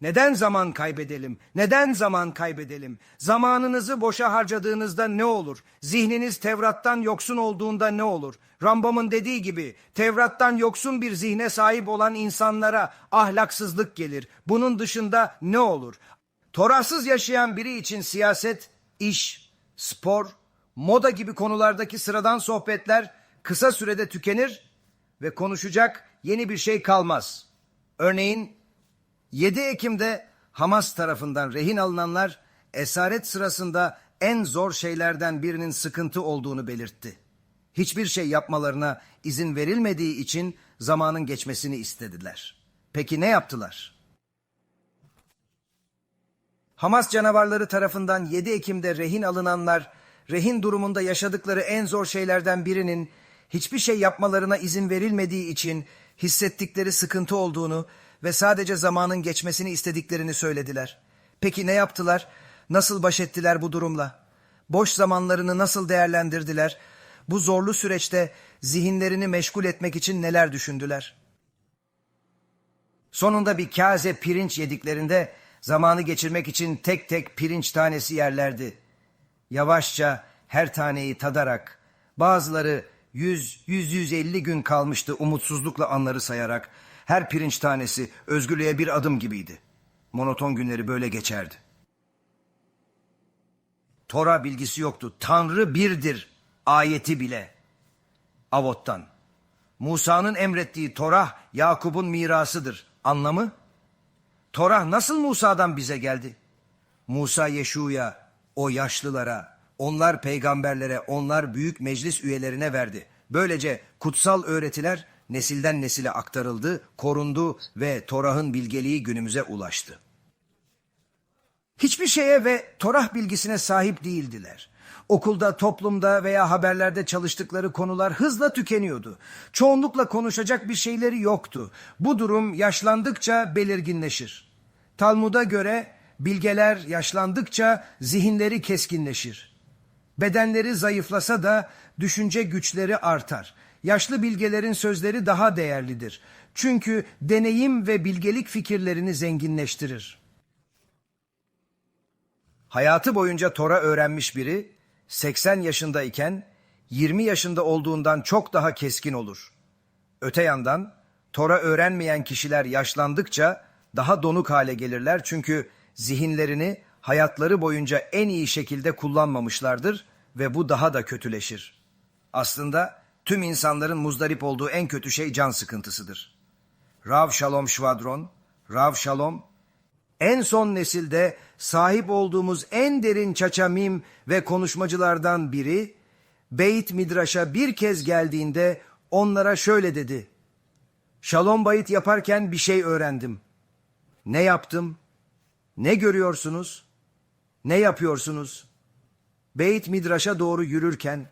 Neden zaman kaybedelim? Neden zaman kaybedelim? Zamanınızı boşa harcadığınızda ne olur? Zihniniz Tevrat'tan yoksun olduğunda ne olur? Rambam'ın dediği gibi Tevrat'tan yoksun bir zihne sahip olan insanlara ahlaksızlık gelir. Bunun dışında ne olur? Torahsız yaşayan biri için siyaset, iş, spor, moda gibi konulardaki sıradan sohbetler kısa sürede tükenir ve konuşacak yeni bir şey kalmaz. Örneğin 7 Ekim'de Hamas tarafından rehin alınanlar esaret sırasında en zor şeylerden birinin sıkıntı olduğunu belirtti. Hiçbir şey yapmalarına izin verilmediği için zamanın geçmesini istediler. Peki ne yaptılar? Hamas canavarları tarafından 7 Ekim'de rehin alınanlar, rehin durumunda yaşadıkları en zor şeylerden birinin hiçbir şey yapmalarına izin verilmediği için hissettikleri sıkıntı olduğunu ve sadece zamanın geçmesini istediklerini söylediler. Peki ne yaptılar? Nasıl baş ettiler bu durumla? Boş zamanlarını nasıl değerlendirdiler? Bu zorlu süreçte zihinlerini meşgul etmek için neler düşündüler? Sonunda bir kaze pirinç yediklerinde zamanı geçirmek için tek tek pirinç tanesi yerlerdi. Yavaşça her taneyi tadarak, bazıları 100-150 gün kalmıştı umutsuzlukla anları sayarak, her pirinç tanesi özgürlüğe bir adım gibiydi. Monoton günleri böyle geçerdi. Tora bilgisi yoktu. Tanrı birdir ayeti bile. Avot'tan. Musa'nın emrettiği Torah Yakup'un mirasıdır. Anlamı? Torah nasıl Musa'dan bize geldi? Musa Yeşu'ya, o yaşlılara, onlar peygamberlere, onlar büyük meclis üyelerine verdi. Böylece kutsal öğretiler nesilden nesile aktarıldı, korundu ve Torah'ın bilgeliği günümüze ulaştı. Hiçbir şeye ve Torah bilgisine sahip değildiler. Okulda, toplumda veya haberlerde çalıştıkları konular hızla tükeniyordu. Çoğunlukla konuşacak bir şeyleri yoktu. Bu durum yaşlandıkça belirginleşir. Talmud'a göre bilgeler yaşlandıkça zihinleri keskinleşir. Bedenleri zayıflasa da düşünce güçleri artar. Yaşlı bilgelerin sözleri daha değerlidir. Çünkü deneyim ve bilgelik fikirlerini zenginleştirir. Hayatı boyunca Tora öğrenmiş biri 80 yaşındayken 20 yaşında olduğundan çok daha keskin olur. Öte yandan Tora öğrenmeyen kişiler yaşlandıkça daha donuk hale gelirler çünkü zihinlerini hayatları boyunca en iyi şekilde kullanmamışlardır ve bu daha da kötüleşir. Aslında tüm insanların muzdarip olduğu en kötü şey can sıkıntısıdır. Rav Shalom Şvadron, Rav Shalom en son nesilde sahip olduğumuz en derin çaçamim ve konuşmacılardan biri, Beyt Midraş'a bir kez geldiğinde onlara şöyle dedi. Şalom bayit yaparken bir şey öğrendim. Ne yaptım? Ne görüyorsunuz? Ne yapıyorsunuz? Beyt Midraş'a doğru yürürken,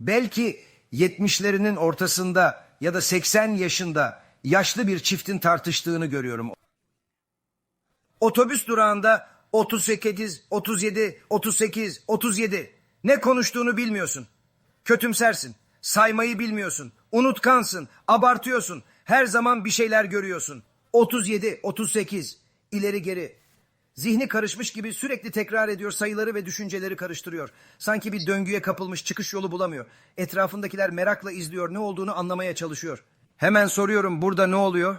belki yetmişlerinin ortasında ya da 80 yaşında yaşlı bir çiftin tartıştığını görüyorum. Otobüs durağında 38, 37, 38, 37 ne konuştuğunu bilmiyorsun. Kötümsersin, saymayı bilmiyorsun, unutkansın, abartıyorsun. Her zaman bir şeyler görüyorsun. 37, 38, ileri geri. Zihni karışmış gibi sürekli tekrar ediyor sayıları ve düşünceleri karıştırıyor. Sanki bir döngüye kapılmış çıkış yolu bulamıyor. Etrafındakiler merakla izliyor ne olduğunu anlamaya çalışıyor. Hemen soruyorum burada ne oluyor?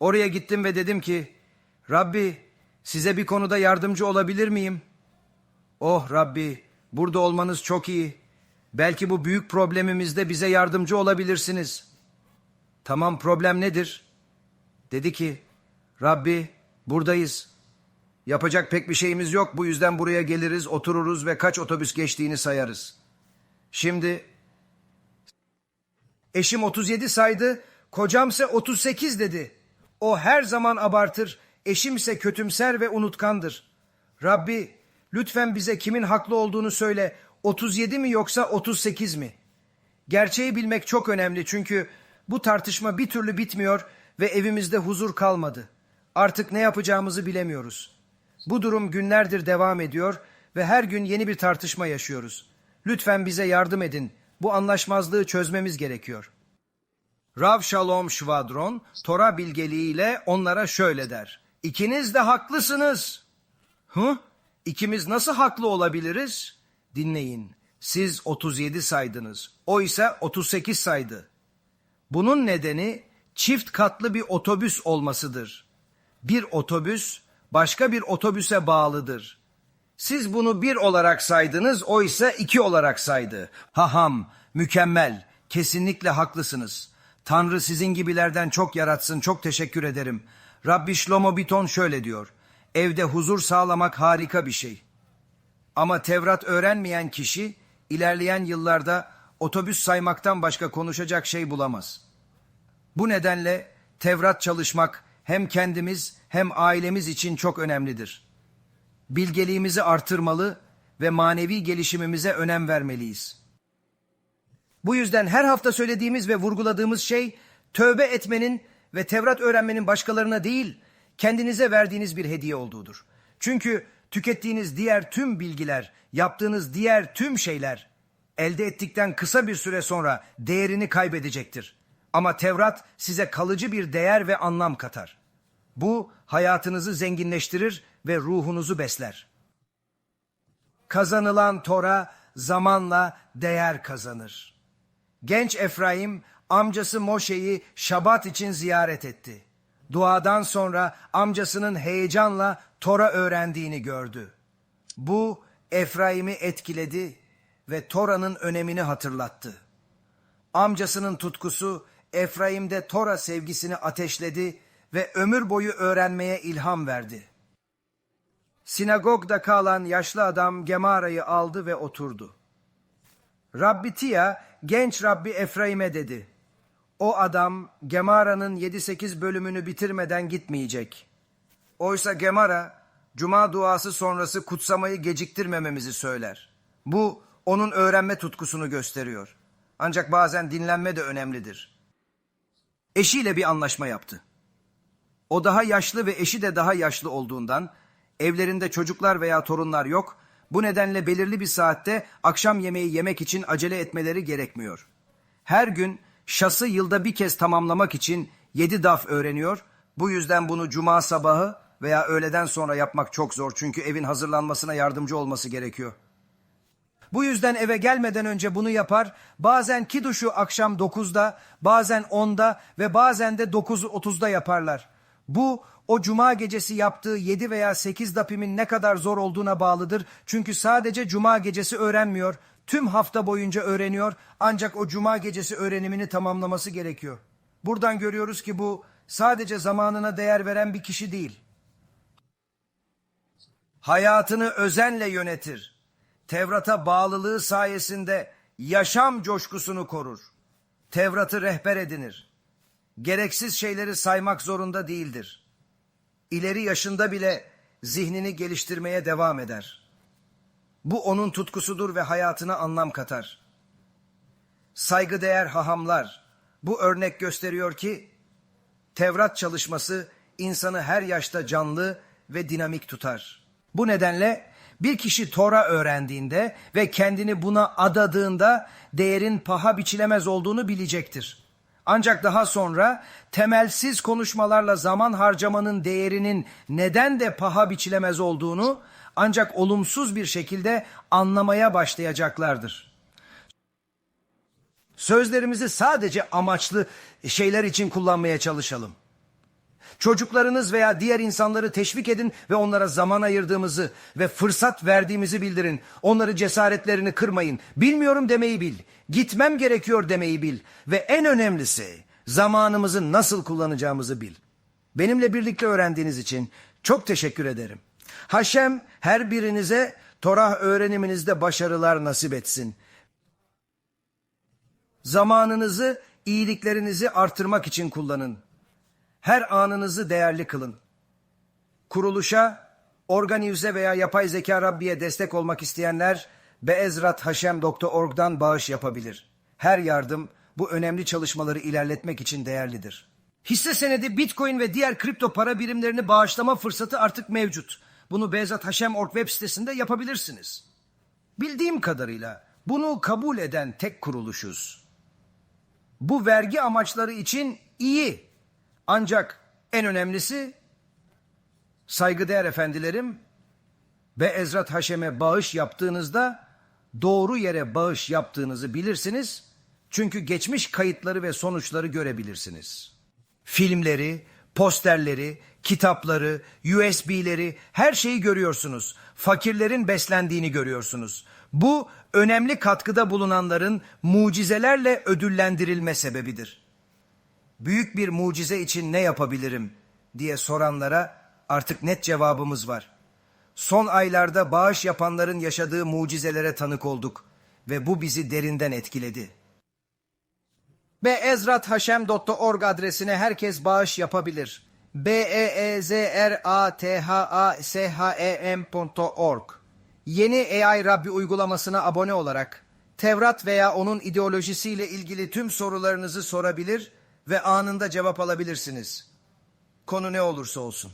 Oraya gittim ve dedim ki Rabbi size bir konuda yardımcı olabilir miyim? Oh Rabbi burada olmanız çok iyi. Belki bu büyük problemimizde bize yardımcı olabilirsiniz. Tamam problem nedir? Dedi ki Rabbi buradayız. Yapacak pek bir şeyimiz yok bu yüzden buraya geliriz otururuz ve kaç otobüs geçtiğini sayarız. Şimdi eşim 37 saydı kocamse 38 dedi. O her zaman abartır eşimse kötümser ve unutkandır. Rabbi lütfen bize kimin haklı olduğunu söyle 37 mi yoksa 38 mi? Gerçeği bilmek çok önemli çünkü bu tartışma bir türlü bitmiyor ve evimizde huzur kalmadı. Artık ne yapacağımızı bilemiyoruz. Bu durum günlerdir devam ediyor ve her gün yeni bir tartışma yaşıyoruz. Lütfen bize yardım edin. Bu anlaşmazlığı çözmemiz gerekiyor. Rav Shalom Şvadron, Tora bilgeliğiyle onlara şöyle der. İkiniz de haklısınız. Hı? İkimiz nasıl haklı olabiliriz? Dinleyin. Siz 37 saydınız. O ise 38 saydı. Bunun nedeni çift katlı bir otobüs olmasıdır. Bir otobüs başka bir otobüse bağlıdır. Siz bunu bir olarak saydınız, o ise iki olarak saydı. Haham, mükemmel, kesinlikle haklısınız. Tanrı sizin gibilerden çok yaratsın, çok teşekkür ederim. Rabbi Shlomo Biton şöyle diyor. Evde huzur sağlamak harika bir şey. Ama Tevrat öğrenmeyen kişi ilerleyen yıllarda otobüs saymaktan başka konuşacak şey bulamaz. Bu nedenle Tevrat çalışmak hem kendimiz hem ailemiz için çok önemlidir. Bilgeliğimizi artırmalı ve manevi gelişimimize önem vermeliyiz. Bu yüzden her hafta söylediğimiz ve vurguladığımız şey tövbe etmenin ve Tevrat öğrenmenin başkalarına değil kendinize verdiğiniz bir hediye olduğudur. Çünkü tükettiğiniz diğer tüm bilgiler, yaptığınız diğer tüm şeyler elde ettikten kısa bir süre sonra değerini kaybedecektir. Ama Tevrat size kalıcı bir değer ve anlam katar. Bu hayatınızı zenginleştirir ve ruhunuzu besler. Kazanılan Tora zamanla değer kazanır. Genç Efraim amcası Moşe'yi Şabat için ziyaret etti. Duadan sonra amcasının heyecanla Tora öğrendiğini gördü. Bu Efraim'i etkiledi ve Tora'nın önemini hatırlattı. Amcasının tutkusu Efraim'de Tora sevgisini ateşledi ve ömür boyu öğrenmeye ilham verdi. Sinagogda kalan yaşlı adam Gemara'yı aldı ve oturdu. Rabbi Tia genç Rabbi Efraim'e dedi. O adam Gemara'nın 7-8 bölümünü bitirmeden gitmeyecek. Oysa Gemara cuma duası sonrası kutsamayı geciktirmememizi söyler. Bu onun öğrenme tutkusunu gösteriyor. Ancak bazen dinlenme de önemlidir. Eşiyle bir anlaşma yaptı. O daha yaşlı ve eşi de daha yaşlı olduğundan evlerinde çocuklar veya torunlar yok. Bu nedenle belirli bir saatte akşam yemeği yemek için acele etmeleri gerekmiyor. Her gün şası yılda bir kez tamamlamak için yedi daf öğreniyor. Bu yüzden bunu cuma sabahı veya öğleden sonra yapmak çok zor çünkü evin hazırlanmasına yardımcı olması gerekiyor. Bu yüzden eve gelmeden önce bunu yapar. Bazen kiduşu akşam 9'da, bazen 10'da ve bazen de 9.30'da yaparlar. Bu o cuma gecesi yaptığı 7 veya 8 dapimin ne kadar zor olduğuna bağlıdır. Çünkü sadece cuma gecesi öğrenmiyor. Tüm hafta boyunca öğreniyor ancak o cuma gecesi öğrenimini tamamlaması gerekiyor. Buradan görüyoruz ki bu sadece zamanına değer veren bir kişi değil. Hayatını özenle yönetir. Tevrat'a bağlılığı sayesinde yaşam coşkusunu korur. Tevrat'ı rehber edinir. Gereksiz şeyleri saymak zorunda değildir. İleri yaşında bile zihnini geliştirmeye devam eder. Bu onun tutkusudur ve hayatına anlam katar. Saygıdeğer hahamlar bu örnek gösteriyor ki Tevrat çalışması insanı her yaşta canlı ve dinamik tutar. Bu nedenle bir kişi Tora öğrendiğinde ve kendini buna adadığında değerin paha biçilemez olduğunu bilecektir. Ancak daha sonra temelsiz konuşmalarla zaman harcamanın değerinin neden de paha biçilemez olduğunu ancak olumsuz bir şekilde anlamaya başlayacaklardır. Sözlerimizi sadece amaçlı şeyler için kullanmaya çalışalım. Çocuklarınız veya diğer insanları teşvik edin ve onlara zaman ayırdığımızı ve fırsat verdiğimizi bildirin. Onları cesaretlerini kırmayın. Bilmiyorum demeyi bil. Gitmem gerekiyor demeyi bil. Ve en önemlisi zamanımızı nasıl kullanacağımızı bil. Benimle birlikte öğrendiğiniz için çok teşekkür ederim. Haşem her birinize Torah öğreniminizde başarılar nasip etsin. Zamanınızı iyiliklerinizi artırmak için kullanın. Her anınızı değerli kılın. Kuruluşa, organize veya yapay zeka Rabbiye destek olmak isteyenler beezrathaşem.org'dan bağış yapabilir. Her yardım bu önemli çalışmaları ilerletmek için değerlidir. Hisse senedi, bitcoin ve diğer kripto para birimlerini bağışlama fırsatı artık mevcut. Bunu Beyzat Haşem.org web sitesinde yapabilirsiniz. Bildiğim kadarıyla bunu kabul eden tek kuruluşuz. Bu vergi amaçları için iyi. Ancak en önemlisi Saygıdeğer efendilerim, ve Ezrat Haşem'e bağış yaptığınızda doğru yere bağış yaptığınızı bilirsiniz. Çünkü geçmiş kayıtları ve sonuçları görebilirsiniz. Filmleri, posterleri, kitapları, USB'leri her şeyi görüyorsunuz. Fakirlerin beslendiğini görüyorsunuz. Bu önemli katkıda bulunanların mucizelerle ödüllendirilme sebebidir. Büyük bir mucize için ne yapabilirim diye soranlara artık net cevabımız var. Son aylarda bağış yapanların yaşadığı mucizelere tanık olduk ve bu bizi derinden etkiledi. Ve ezrathaşem.org adresine herkes bağış yapabilir. b e e z r a t h a s h e m.org Yeni AI Rabbi uygulamasına abone olarak Tevrat veya onun ideolojisiyle ilgili tüm sorularınızı sorabilir ve anında cevap alabilirsiniz. Konu ne olursa olsun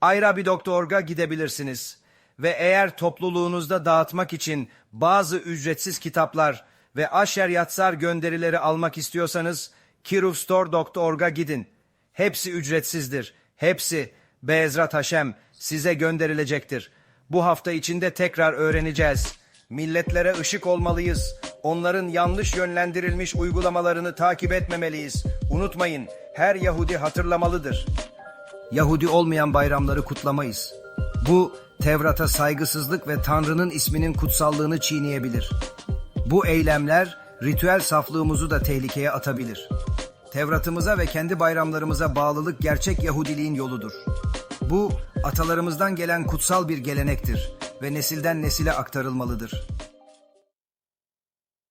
ayrabi.org'a gidebilirsiniz. Ve eğer topluluğunuzda dağıtmak için bazı ücretsiz kitaplar ve aşer yatsar gönderileri almak istiyorsanız kirufstore.org'a gidin. Hepsi ücretsizdir. Hepsi Bezrat Haşem size gönderilecektir. Bu hafta içinde tekrar öğreneceğiz. Milletlere ışık olmalıyız. Onların yanlış yönlendirilmiş uygulamalarını takip etmemeliyiz. Unutmayın, her Yahudi hatırlamalıdır. Yahudi olmayan bayramları kutlamayız. Bu Tevrat'a saygısızlık ve Tanrı'nın isminin kutsallığını çiğneyebilir. Bu eylemler ritüel saflığımızı da tehlikeye atabilir. Tevrat'ımıza ve kendi bayramlarımıza bağlılık gerçek Yahudiliğin yoludur. Bu atalarımızdan gelen kutsal bir gelenektir ve nesilden nesile aktarılmalıdır.